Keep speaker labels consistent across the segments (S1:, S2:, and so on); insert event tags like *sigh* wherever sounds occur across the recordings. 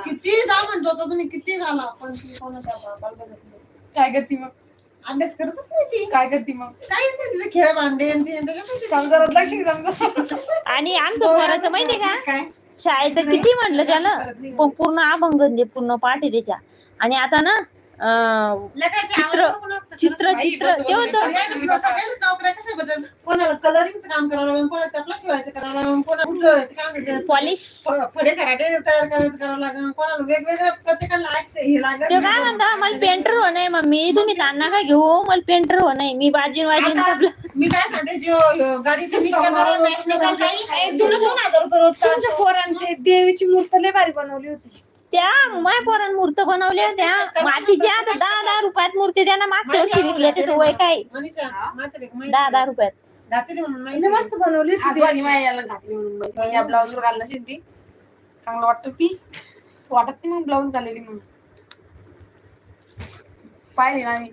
S1: किती जा म्हणतो तुम्ही किती झाला पण ती
S2: काय करते मग
S1: अभ्यास करतच नाही ती
S2: काय करते मग
S1: काहीच नाही तिचे खेळ भांडे आणि
S2: समजा लक्ष
S3: आणि आमचं पोराचं माहितीये का?
S1: काय
S3: शाळेचं किती म्हणलं त्यानं? पूर्ण अभंग पूर्ण पाठ आहे त्याच्या. आणि आता ना चित्र चित्र चित्र ते होतं
S1: कलरिंगचं काम करावं लागेल कोणाला चपला शिवायचं करावं लागेल कोणाला कुठलं ते काय म्हणतात,
S3: पॉलिश
S1: फ- फडे कराटे तयार करायचं करावं लागेल कोणाला वेगवेगळ्या प्रत्येकाला ऍक्ट हे लागेल
S3: ते काय म्हणता मला पेंटर होणं मम्मी. तुम्ही ताना का घेऊ मला पेंटर होणं मी बाजीन वाजीन
S1: मी काय सांगते जो गाडी *laughs* तुला दोन हजार रुपये रोज
S4: तुमच्या पोरांचे देवीची मूर्त लय भारी बनवली होती.
S3: त्या माय पोरान मूर्त बनवल्या त्या मातीच्या आता दहा दहा रुपयात मूर्ती त्यांना मागच्या वर्षी विकल्या त्याचं वय काय? दहा दहा रुपयात.
S4: मस्त बनवली
S2: याला घातली म्हणून बाई. या ब्लाऊज वर घालणार ती. चांगलं वाटतं ती वाटत नाही मग ब्लाऊज घालेली म्हणून. पाहिली ना मी.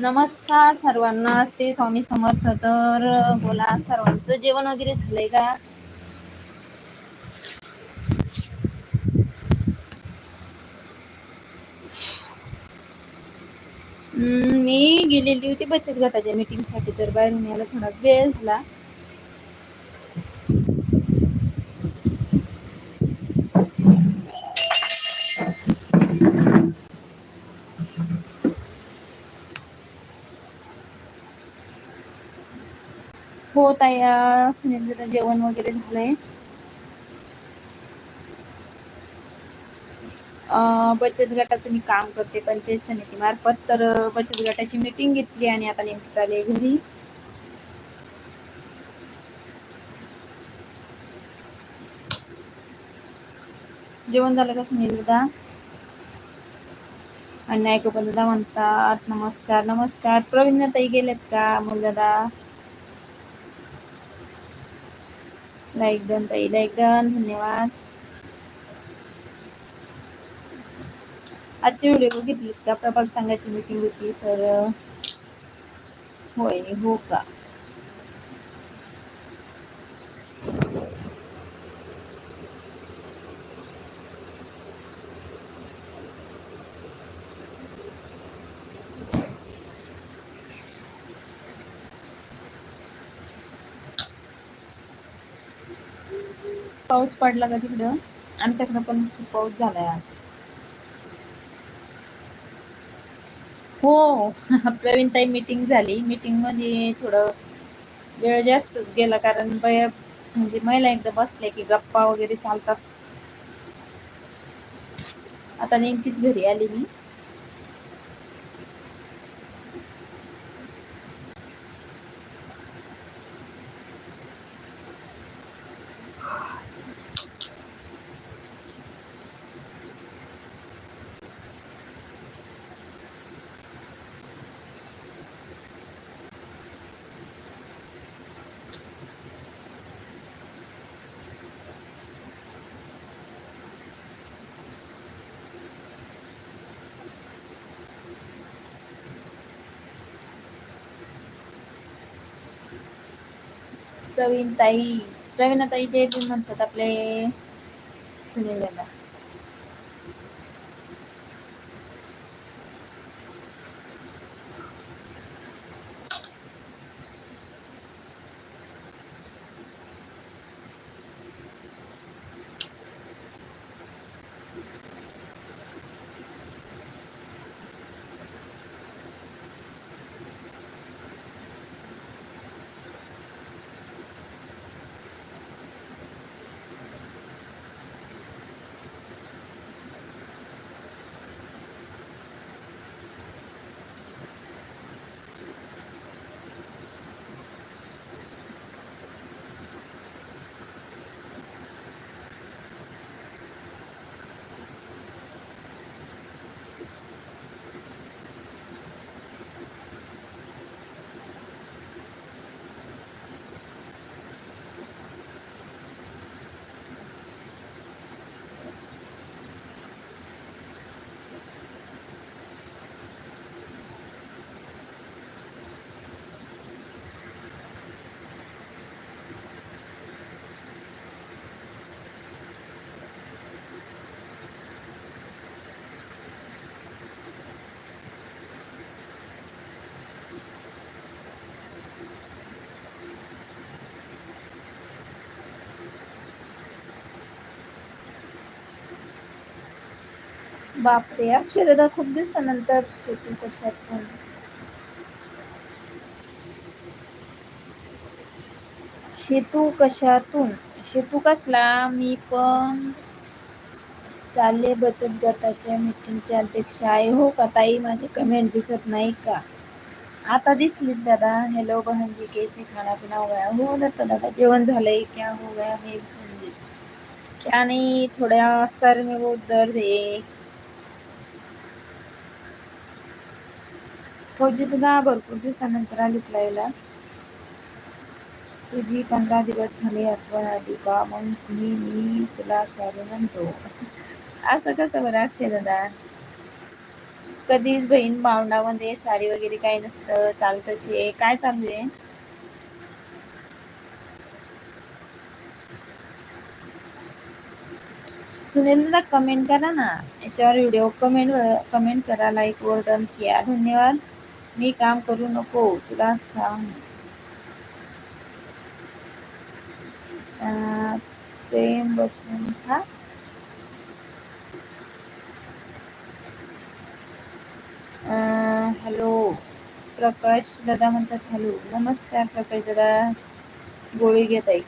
S3: नमस्कार सर्वांना श्री स्वामी समर्थ. तर बोला सर्वांचं जेवण वगैरे झालंय का? मी गेलेली होती बचत गटाच्या मीटिंगसाठी तर बाहेरून यायला थोडा वेळ झाला. हो ताई सुनील जेवण वगैरे झालंय. बचत गटाचं मी काम करते पंचायत समिती मार्फत. तर बचत गटाची मीटिंग घेतली आणि आता नेमकी चालू आहे घरी. जेवण झालं का सुनील दादा आणि ऐकून दादा म्हणतात नमस्कार नमस्कार. प्रवीण ताई गेलेत का मुलदादा लाईक डन ताई लाईक डन धन्यवाद आजचे व्हिडिओ बघितलीत का प्रभाग सांगायची मीटिंग होती तर होय हो का पाऊस पडला का तिकडं? आमच्याकडं पण खूप पाऊस झालाय आज. हो प्रवीण ताई मीटिंग झाली. मीटिंगमध्ये थोडं वेळ जास्तच गेला कारण बया म्हणजे महिला एकदा बसल्या की गप्पा वगैरे चालतात. आता नेमकीच घरी आली मी. प्रवीण ताई ते ताई बी म्हणतात आपले. सुनील दादा. बापरे अक्षरदा खूप दिवसानंतर शेती कशात पण. शेतू कशातून? शेतू कसला? मी पण चालले बचत गटाच्या मीटिंगचे अध्यक्ष आहे. हो का ताई? माझी कमेंट दिसत नाही का? आता दिसलीत दादा. हॅलो बहनजी कैसे खाना पिना हो गया. हो दादा दादा जेवण झालंय. क्या हो गया? हे क्या नहीं थोड़ा सर में वो दर्द है. फौजी सुद्धा भरपूर दिवसानंतर आली फ्लायला तुझी पंधरा दिवस झाले आठवण आली का? मग तुम्ही मी तुला सॉरी म्हणतो. असं कसं बरं अक्षय दादा? कधीच बहीण भावंडामध्ये साडी वगैरे काही नसतं. चालतंच आहे. काय चालू आहे? सुनील दादा कमेंट करा ना. याच्यावर व्हिडिओ कमेंट कमेंट करा लाईक वर डन किया. धन्यवाद. मी काम करू नको तुला सांग. प्रेम बसून खा हॅलो प्रकाश दादा म्हणतात हॅलो नमस्कार प्रकाश दादा गोळी घेत आहे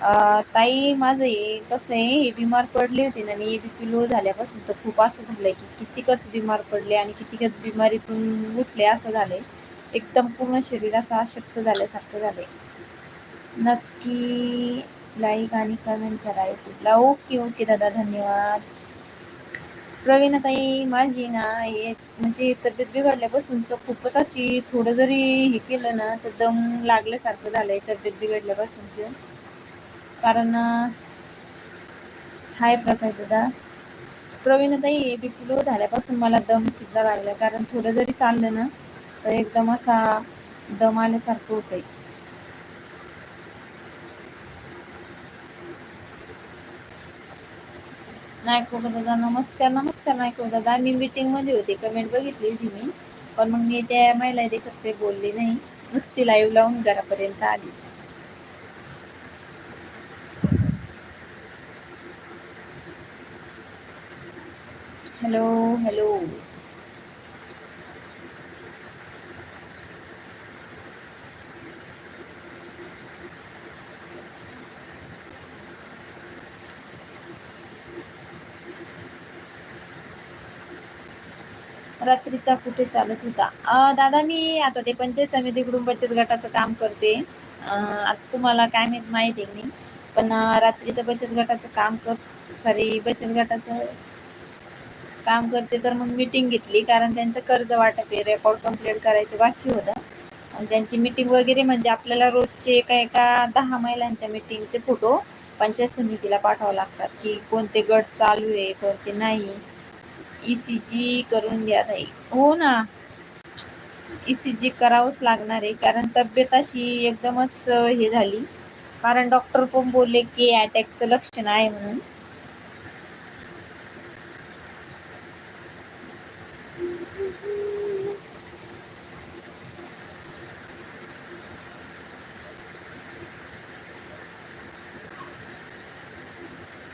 S3: ताई माझं हे कसं आहे हे बिमार पडले होते ना आणि बी पी लो झाल्यापासून तर खूप असं झालंय की कितीकच बिमार पडले आणि कितीकच बिमारीतून उठले असं झालंय. एकदम पूर्ण शरीर असं अशक्त झाल्यासारखं झालंय. नक्की लाईक आणि कमेंट करा यूट्यूबला ओके ओके दादा धन्यवाद. प्रवीणाताई माझी ना हे म्हणजे तब्येत बिघडल्यापासूनच खूपच अशी थोडं जरी हे केलं ना तर दम लागल्यासारखं झालंय तब्येत बिघडल्यापासूनचं. कारण हाय प्रकाश दादा. प्रवीणाताई बी फ्लो झाल्यापासून मला दम सुद्धा लागला. कारण थोडं जरी चाललं ना तर एकदम असा दम आल्यासारखं होतंय. नायको दादा नमस्कार नमस्कार नायको दादा. मी मीटिंगमध्ये होते कमेंट बघितली होती मी. पण मग मी त्या महिला देखत ते बोलले नाही. नुसती लाईव्ह लावून घरापर्यंत आली. Hello hello. रात्रीचा कुठे चालत होता? दादा मी आता ते पंचायत समितीकडून बचत गटाचं काम करते. आता तुम्हाला काय माहीत माहिती नाही? पण रात्रीचं बचत गटाचं काम कर सॉरी बचत गटाचं काम करते तर मग मीटिंग घेतली कारण त्यांचं कर्ज वाटप आहे रेकॉर्ड कंप्लीट करायचं बाकी होतं. आणि त्यांची मीटिंग वगैरे म्हणजे आपल्याला रोजचे एका एका दहा महिलांच्या मीटिंगचे फोटो पंचायत समितीला पाठवावं लागतात की कोणते गट चालू आहे कोणते नाही. ई सी जी करून द्या ताई हो ना. ई सी जी करावंच लागणार आहे कारण तब्येत अशी एकदमच हे झाली. कारण डॉक्टर पण बोलले की अटॅकचं लक्षण आहे म्हणून.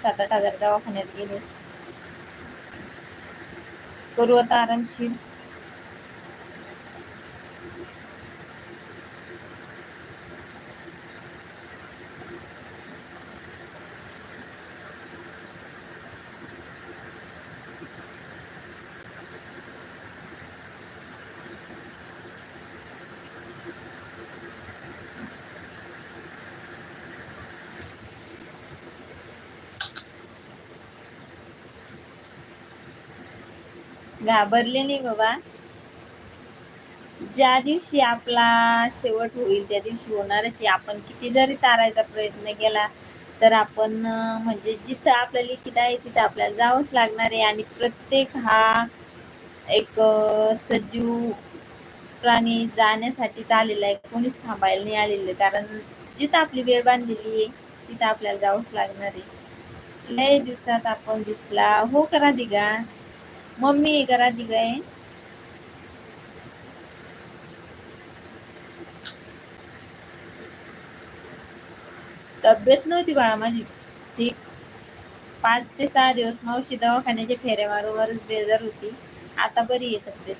S3: सात आठ हजार दवाखान्यात गेले. करू आता आरामशीर घाबरले नाही बाबा. ज्या दिवशी आपला शेवट होईल त्या दिवशी होणारच आपण किती जरी तारायचा प्रयत्न केला तर आपण म्हणजे जिथं आपल्या लिखित आहे तिथं आपल्याला जावंच लागणार आहे. आणि प्रत्येक हा एक सजीव प्राणी जाण्यासाठीच आलेला आहे. कोणीच थांबायला नाही आलेलं. कारण जिथं आपली वेळ बांधलेली आहे तिथं आपल्याला जावंच लागणार आहे. लय दिवसात आपण दिसला. हो करा दिगा मम्मी करा दिगा आहे तब्येत नव्हती बाळा माझी. ठीक पाच ते सहा दिवस मावशी दवाखान्याच्या फेऱ्या मारूवरच बेजार होती. आता बरी आहे तब्येत.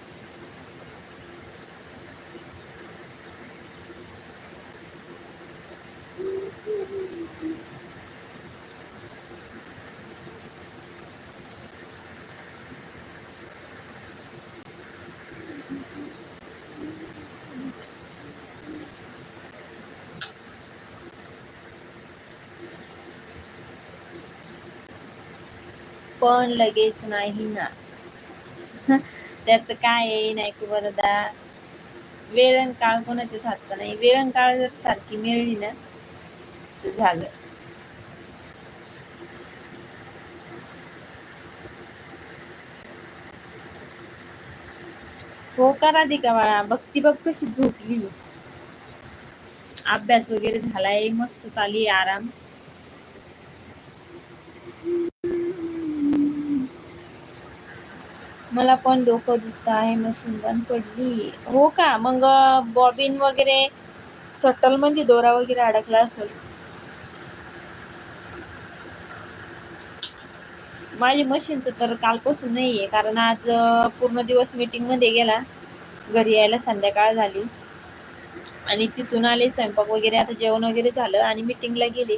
S3: पण लगेच नाही ना. त्याचं काय आहे नाही की बरदा वेळ काळ कोणाच्याच हातचा नाही. वेळ काळ जर सारखी मिळली ना तर झालं. हो करा राधिका बाळा? बघती बघ कशी झोपली. अभ्यास वगैरे झालाय मस्त चाली आराम. मला पण डोकं दुखत आहे मशीन बंद पडली. हो का? मग बॉबिन वगैरे सटलमध्ये दोरा वगैरे अडकला असेल. माझी मशीनचं तर कालपासून नाही आहे कारण आज पूर्ण दिवस मीटिंगमध्ये गेला. घरी यायला संध्याकाळ झाली. आणि तिथून आले स्वयंपाक वगैरे आता जेवण वगैरे झालं आणि मीटिंगला गेले.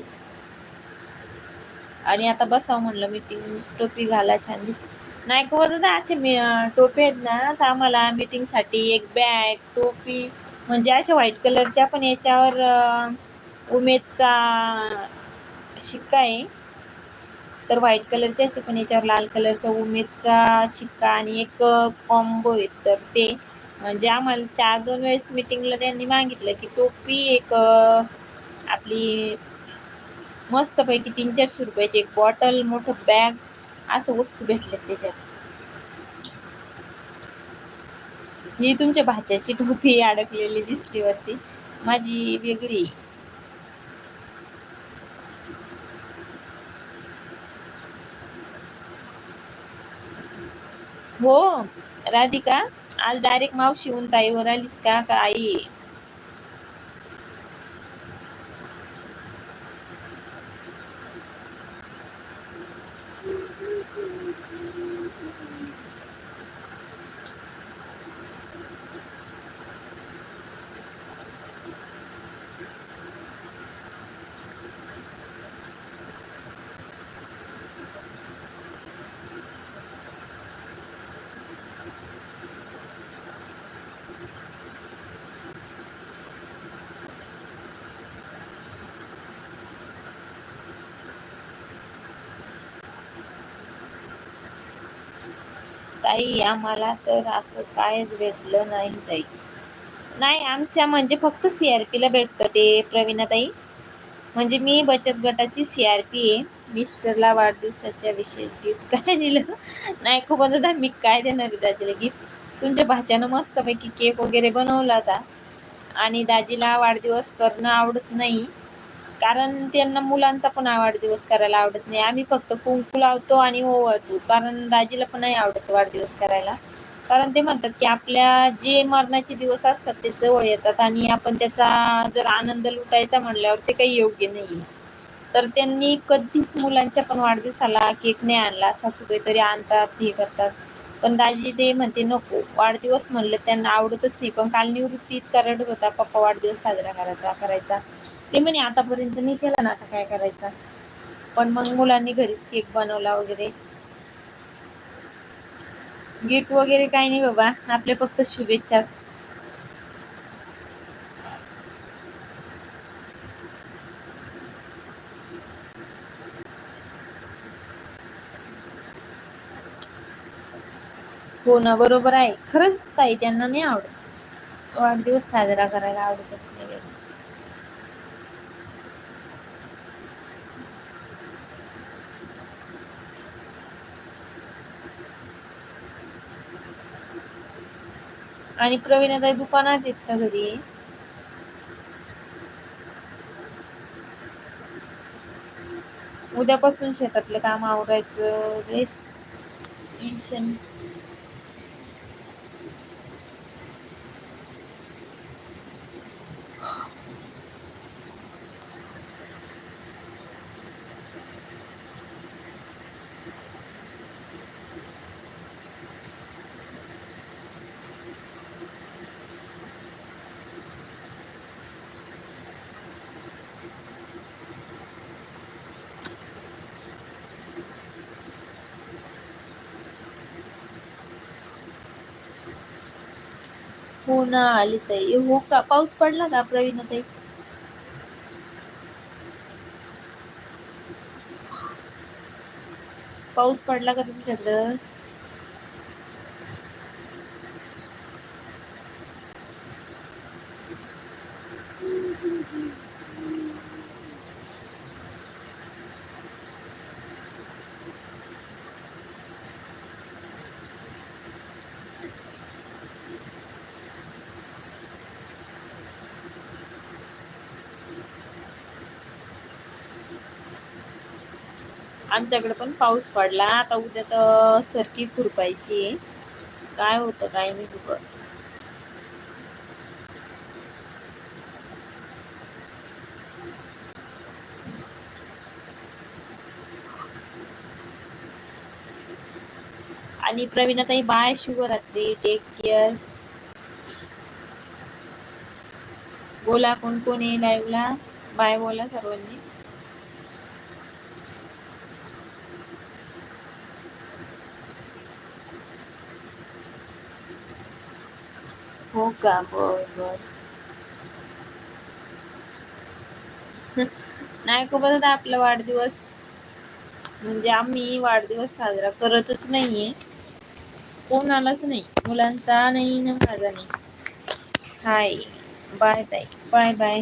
S3: आणि आता बसावं म्हणलं मीटिंग टोपी घाला छान दिसत. नाही का दादा असे मी टोपी आहेत ना तर आम्हाला मीटिंगसाठी एक बॅग टोपी म्हणजे अशा व्हाईट कलरच्या पण याच्यावर उमेदचा शिक्का आहे. तर व्हाईट कलरच्या पण याच्यावर लाल कलरचा उमेदचा शिक्का आणि एक कॉम्बो आहे तर ते म्हणजे आम्हाला चार दोन वेळेस मीटिंगला त्यांनी मागितलं की टोपी एक आपली मस्तपैकी तीन चारशे रुपयाची एक बॉटल मोठं बॅग असं वस्तू भेटल्या त्याच्यात. ही तुमच्या भाच्याची टोपी अडकलेली दिसली वरती. माझी वेगळी. हो राधिका आज डायरेक्ट मावशी होऊन ताईवर आलीस का का आई? ताई आम्हाला तर असं कायच भेटलं नाही ताई. नाही आमच्या म्हणजे फक्त सी आर पीला भेटतं ते प्रवीणा ताई. म्हणजे मी बचत गटाची सी आर पी आहे. मिस्टरला वाढदिवसाच्या विशेष गिफ्ट काय दिलं? नाही खूप आता मी काय देणार आहे दाजीला गिफ्ट तुमच्या भाच्यानं मस्तपैकी केक वगैरे बनवला होता. आणि दाजीला वाढदिवस करणं आवडत नाही. कारण त्यांना मुलांचा पण वाढदिवस करायला आवडत नाही. आम्ही फक्त कुंकू लावतो आणि ओवाळतो. कारण दाजीला पण नाही आवडत वाढदिवस करायला. कारण ते म्हणतात की आपल्या जे मरणाचे दिवस असतात ते जवळ येतात आणि आपण त्याचा जर आनंद लुटायचा म्हणल्यावर ते काही योग्य नाही तर त्यांनी कधीच मुलांच्या पण वाढदिवसाला केक नाही आणला. सासूबाई तरी आणतात हे करतात. पण दाजी ते म्हणते नको वाढदिवस म्हणलं त्यांना आवडतच नाही. पण काल निवृत्ती इतका रडत होता पप्पा वाढदिवस साजरा करायचा करायचा. ते म्हणे आतापर्यंत नाही केला ना आता काय करायचा? पण मग मुलांनी घरीच केक बनवला वगैरे. गिफ्ट वगैरे काही नाही बाबा आपले फक्त शुभेच्छाच हो ना बरोबर आहे. खरंच ताई त्यांना नाही आवडत. वाढदिवस साजरा करायला आवडतच नाही. आणि प्रवीणाताई दुकानात आहेत का घरी? उद्यापासून शेतातलं काम आवरायचं. टेन्शन हो ना आली ताई. हो का? पाऊस पडला का प्रवीण ताई? पाऊस पडला का तुमच्याकडं? आमच्याकडे पण पाऊस पडला. आता उद्या तर सरकी खुरपायची काय होतं काय मी तुझं आणि प्रवीणाताई बाय शुभरात्री टेक केअर बोला कोण कोण आहे लाईव्हला बाय बोला सर्वांनी हो का बर बर नाही बरं आपला वाढदिवस म्हणजे आम्ही वाढदिवस साजरा करतच नाहीये. कोणालाच नाही मुलांचा नाही ना माझा नाही. हाय बाय ताई बाय बाय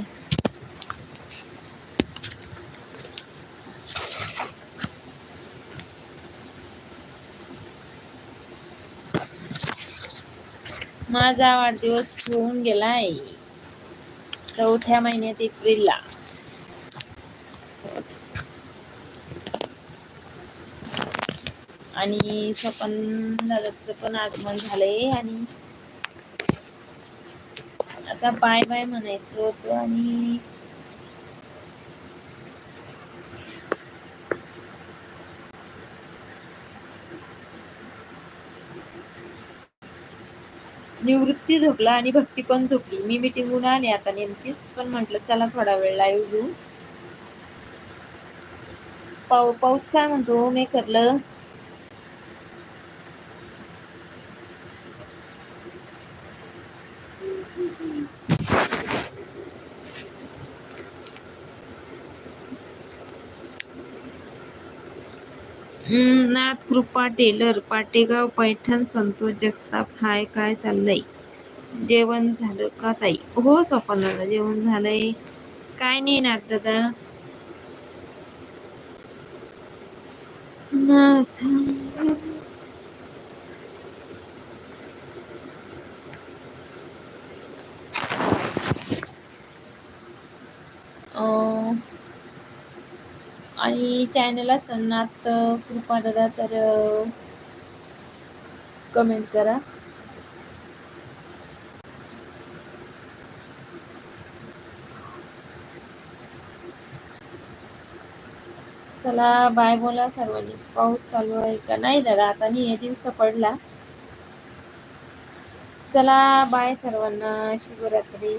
S3: माझा वाढदिवस होऊन गेलाय. चौथ्या महिन्यात एप्रिलला. आणि सपन दादाचं पण आगमन झालंय आणि आता बाय बाय म्हणायचं होतं आणि निवृत्ती झोपला आणि भक्ती पण झोपली. मी मिटिंगहून आले. आता नेमकीच पण म्हटलं चला थोडा वेळ लाईव्ह घेऊ. पाऊ पाऊस काय म्हणतो? मी करलं हम्म, नाथ कृपा टेलर पाटेगाव पैठण संतोष जगताप हाय काय चाललंय? जेवण झालं का ताई? हो स्वप्न दादा जेवण झालंय. काय नाही नाथ दादा. नाथ आणि चॅनल असेल कृपा दादा तर कमेंट करा. चला बाय बोला सर्वांनी. पाऊस चालू आहे का? नाही दादा आता नाही हे दिवसा पडला. चला बाय सर्वांना. शिवरात्री